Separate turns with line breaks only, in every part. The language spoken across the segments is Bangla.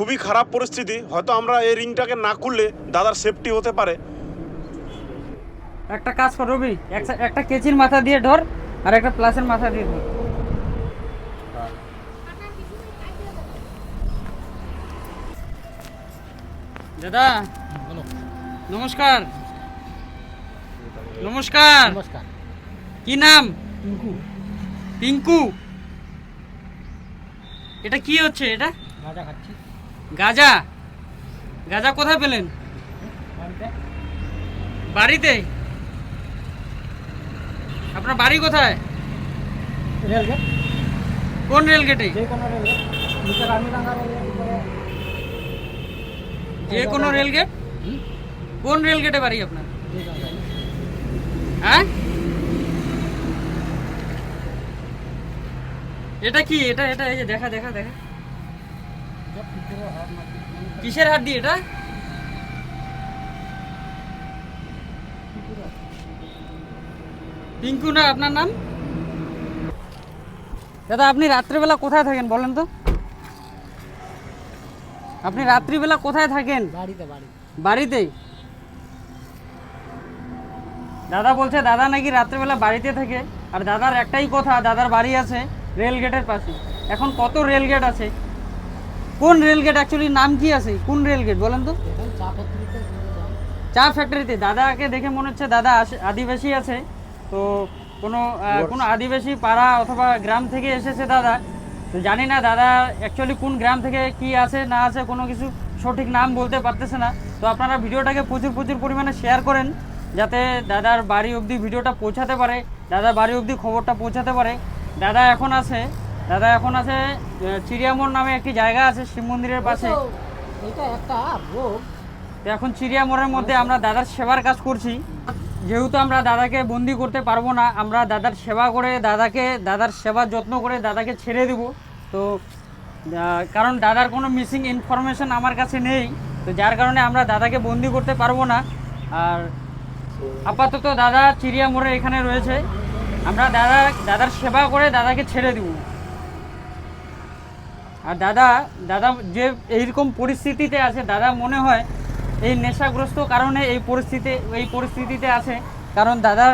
খুবই খারাপ পরিস্থিতি হয়তো আমরা এই রিংটাকে না খুললে দাদার সেফটি হতে পারে।
একটা কাজ কর রবি একটা- কেচির মাথা দিয়ে ধর আর একটা প্লাসের মাথা দিয়ে ধর। দাদা নমস্কার। নমস্কার।
নমস্কার।
কি নাম? পিঙ্কু এটা কি হচ্ছে এটা?
খাচ্ছি।
গাজা? গাজা কোথায় পেলেন?
বাড়িতে।
আপনার বাড়ি কোথায়?
রেলগেট।
কোন রেল গেটে
যে কোনো রেলগেট। রেলগেট
যে কোনো রেল গেট কোন রেল গেটে বাড়ি আপনার?
রেলগেট।
হ্যাঁ? এটা কি? এটা এটা এই যে দেখা দেখা দেখা
সব কুকুরও হাত মাটি
কিসের হাত দিয়ে এটা? পিঙ্কু না আপনার নাম? দাদা আপনি রাত্রিবেলা কোথায় থাকেন বলেন তো? আপনি রাত্রিবেলা কোথায় থাকেন?
বাড়িতে
বাড়িতে। দাদা বলছে দাদা নাকি রাত্রিবেলা বাড়িতে থাকে। আর দাদার একটাই কথা দাদার বাড়ি আছে রেল গেটের পাশে। এখন কত রেল গেট আছে? কোন রেল গেট অ্যাকচুয়ালি নাম কি আছে? কোন রেল গেট বলেন তো।
চা
ফ্যাক্টরিতে দাদাকে দেখে মনে হচ্ছে দাদা আদিবাসী আছে। তো কোনো কোনো আদিবাসী পাড়া অথবা গ্রাম থেকে এসেছে দাদা। তো জানি না দাদা অ্যাকচুয়ালি কোন গ্রাম থেকে কি আছে না আছে কোনো কিছু সঠিক নাম বলতে পারতেছে না। তো আপনারা ভিডিওটাকে প্রচুর প্রচুর পরিমাণে শেয়ার করেন যাতে দাদার বাড়ি অবধি ভিডিওটা পৌঁছাতে পারে দাদার বাড়ি অবধি খবরটা পৌঁছাতে পারে। দাদা এখন আছে। দাদা এখন আছে চিড়িয়ামোড় নামে একটি জায়গা আছে শিব মন্দিরের পাশে।
এটা একটা
এখন চিড়িয়ামোড়ের মধ্যে আমরা দাদার সেবার কাজ করছি। যেহেতু আমরা দাদাকে বন্দি করতে পারব না আমরা দাদার সেবা করে দাদাকে দাদার সেবা যত্ন করে দাদাকে ছেড়ে দেব। তো কারণ দাদার কোনো মিসিং ইনফরমেশন আমার কাছে নেই। তো যার কারণে আমরা দাদাকে বন্দি করতে পারব না। আর আপাতত দাদা চিড়িয়ামোড়ে এখানে রয়েছে। আমরা দাদা দাদার সেবা করে দাদাকে ছেড়ে দেবো। আর দাদা দাদা যে এইরকম পরিস্থিতিতে আছে দাদা মনে হয় এই নেশাগ্রস্ত কারণে এই পরিস্থিতি এই পরিস্থিতিতে আছে। কারণ দাদা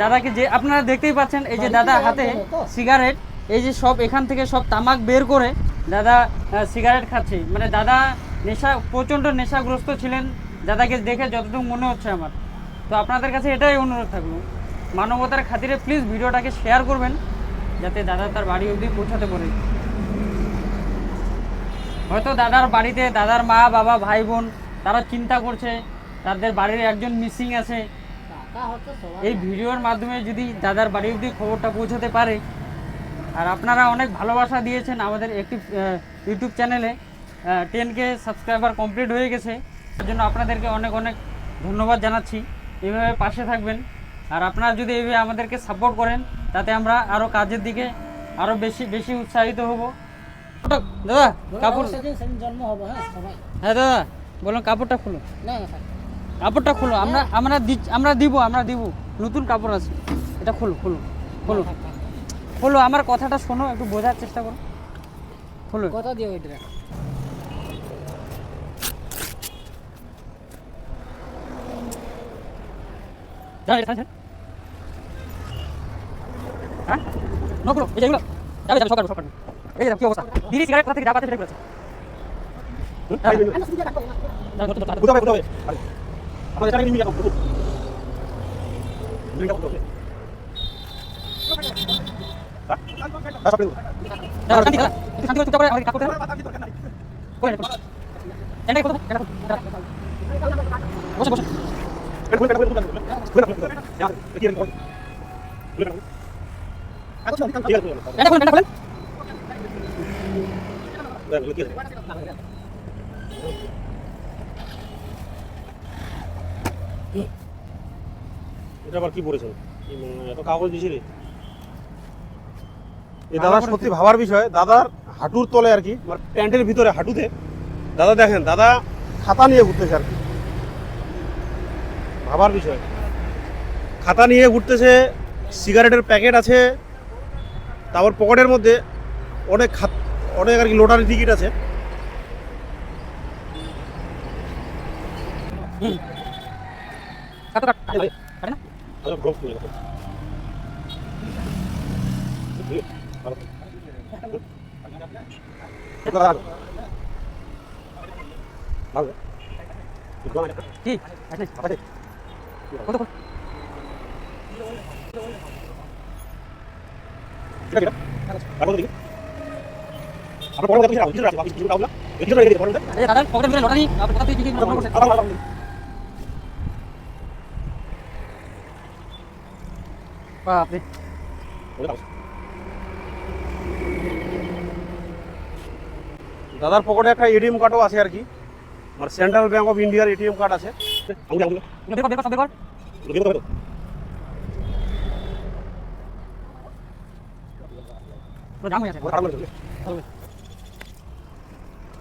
দাদাকে যে আপনারা দেখতেই পাচ্ছেন এই যে দাদা হাতে সিগারেট এই যে সব এখান থেকে সব তামাক বের করে দাদা সিগারেট খাচ্ছে। মানে দাদা নেশা প্রচণ্ড নেশাগ্রস্ত ছিলেন। দাদাকে দেখে যতটুকু মনে হচ্ছে আমার। তো আপনাদের কাছে এটাই অনুরোধ থাকল। মানবতার খাতিরে প্লিজ ভিডিওটাকে শেয়ার করবেন যাতে দাদা তার বাড়ি অবধি পৌঁছাতে পারে। হয়তো দাদার বাড়িতে দাদার মা, বাবা, ভাই, বোন, তারা চিন্তা করছে, তাদের বাড়ির একজন মিসিং আছে। এই ভিডিওর মাধ্যমে যদি দাদার বাড়ি অবধি খবরটা পৌঁছাতে পারে। আর আপনারা অনেক ভালোবাসা দিয়েছেন আমাদের একটি ইউটিউব চ্যানেলে টেন কে সাবস্ক্রাইবার কমপ্লিট হয়ে গেছে। তার জন্য আপনাদেরকে অনেক অনেক ধন্যবাদ জানাচ্ছি। এভাবে পাশে থাকবেন। আর আপনারা যদি এইভাবে আমাদেরকে সাপোর্ট করেন, তাতে আমরা আরও কাজের দিকে আরও বেশি বেশি উৎসাহিত হব। দাদা কাপড়
জন্ম হবে হ্যাঁ সবাই।
হ্যাঁ দাদা বলুন কাপড়টা খুলো।
না
কাপড়টা খুলো আমরা আমরা আমরা দিব আমরা দিব। নতুন কাপড় আছে। এটা খুলো খুলো খুলো। খুলো আমার কথাটা শোনো একটু বোঝার চেষ্টা করো। খুলো।
কত দিও এটা।
হ্যাঁ? নো এই যে এগুলো। যাবে যাবে সকাল সকাল এই কি অবস্থা বিড়ি সিগারেট কোথা থেকে যা পাচ্ছে সেটাই করেছে
হ্যাঁ।
বসে বসে এটা খুলেন এটা খুলেন
এটা আবার কি পড়েছে এত কাগজ দিছি রে। এ দাদা সত্যি ভাবার বিষয় দাদার হাঁটুর তলে আর কি মানে প্যান্টের ভিতরে হাঁটুতে দাদা দেখেন দাদা খাতা নিয়ে ঘুরতেছে আর কি। ভাবার বিষয়। খাতা নিয়ে ঘুরতেছে সিগারেটের প্যাকেট আছে তারপর পকেটের মধ্যে অনেক খাত অনেক আর কি লোটারি টিকিট আছে। আচ্ছা,
কত কত
আর কত দিকে আপনার পরের কথা কিছু রাখুন, কিছু রাখুন, বাকি কিছু রাখুন না। কিছু রেখে দিন, পরের
দাদা পকেটে মিলে লটারি? আপনি কথা তুই কি মনে করছেন
আবার, আবার, আবার।
বাপরে।
ওটা দাও। দাদার পকেটে একটা এটিএম কার্ডও আছে আর কি। মানে সেন্ট্রাল ব্যাঙ্ক অফ ইন্ডিয়ার এটিএম কার্ড আছে। আঙুলে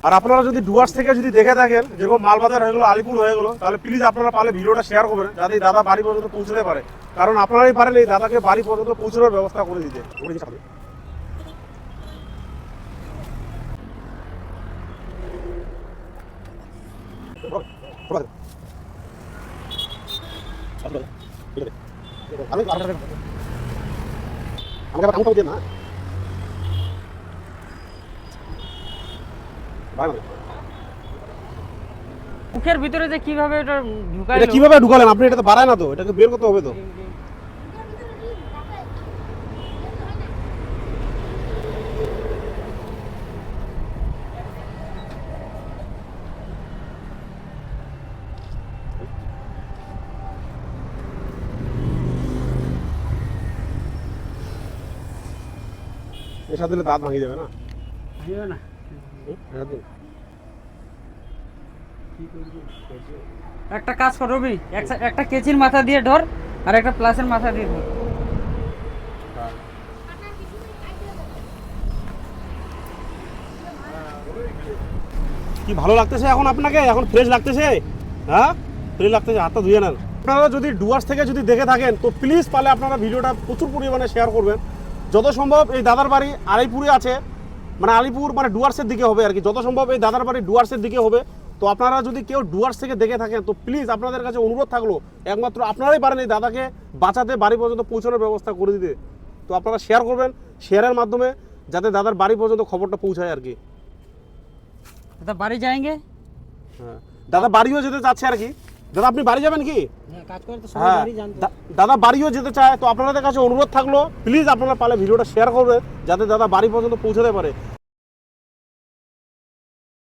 হয়ে
আর আপনারা যদি ডুয়ার্স থেকে যদি দেখে থাকেন যেরকম মালবাজার হয়ে গেলো আলিপুর হয়ে গেলো তাহলে প্লিজ আপনারা পারলে ভিডিওটা শেয়ার করবেন যাতে এই দাদা বাড়ি পর্যন্ত পৌঁছতে পারে কারণ আপনারাই পারেন এই দাদাকে বাড়ি পর্যন্ত পৌঁছানোর ব্যবস্থা করে দিতে আমাকে আঙুলটা দিয়ে না
মুখের ভিতরে যে কীভাবে এটা
এটা কীভাবে ঢুকালেন? আপনি এটা তো বাড়ায় না তো এটাকে বের করতে হবে তো। এর সাথে দিলে দাঁত ভাঙিয়ে যাবে না।
না। একটা কাজ কর রবি একটা কেচির মাথা দিয়ে ধর, আর একটা প্লাসের মাথা দিয়ে ধর।
কি ভালো লাগতেছে এখন আপনাকে? এখন ফ্রেশ লাগতেছে? হ্যাঁ? ফ্রেশ লাগতেছে, হাতটা ধুয়ে নেন। আপনারা যদি ডুয়ার্স থেকে যদি দেখে থাকেন, তো প্লিজ পালে আপনারা ভিডিওটা প্রচুর পরিমাণে শেয়ার করবেন। যত সম্ভব এই দাদার বাড়ি আলিপুরে আছে। মানে আলিপুর মানে ডুয়ার্সের দিকে হবে আর কি। যত সম্ভব এই দাদার বাড়ি ডুয়ার্সের দিকে হবে। তো আপনারা যদি কেউ ডুয়ার্স থেকে দেখে থাকেন তো প্লিজ আপনাদের কাছে অনুরোধ থাকল একমাত্র আপনারাই পারেন এই দাদাকে বাঁচাতে বাড়ি পর্যন্ত পৌঁছানোর ব্যবস্থা করে দিতে। তো আপনারা শেয়ার করবেন শেয়ারের মাধ্যমে যাতে দাদার বাড়ি পর্যন্ত খবরটা পৌঁছায় আর কি।
দাদা বাড়ি যাएंगे
হ্যাঁ। দাদা বাড়িও যেতে চাচ্ছে আর কি। দাদা আপনি বাড়ি যাবেন কি?
হ্যাঁ
হ্যাঁ দাদা বাড়িও যেতে চায় তো আপনাদের কাছে অনুরোধ থাকল প্লিজ আপনারা পালে ভিডিওটা শেয়ার করবেন যাতে দাদা বাড়ি পর্যন্ত পৌঁছাতে পারে।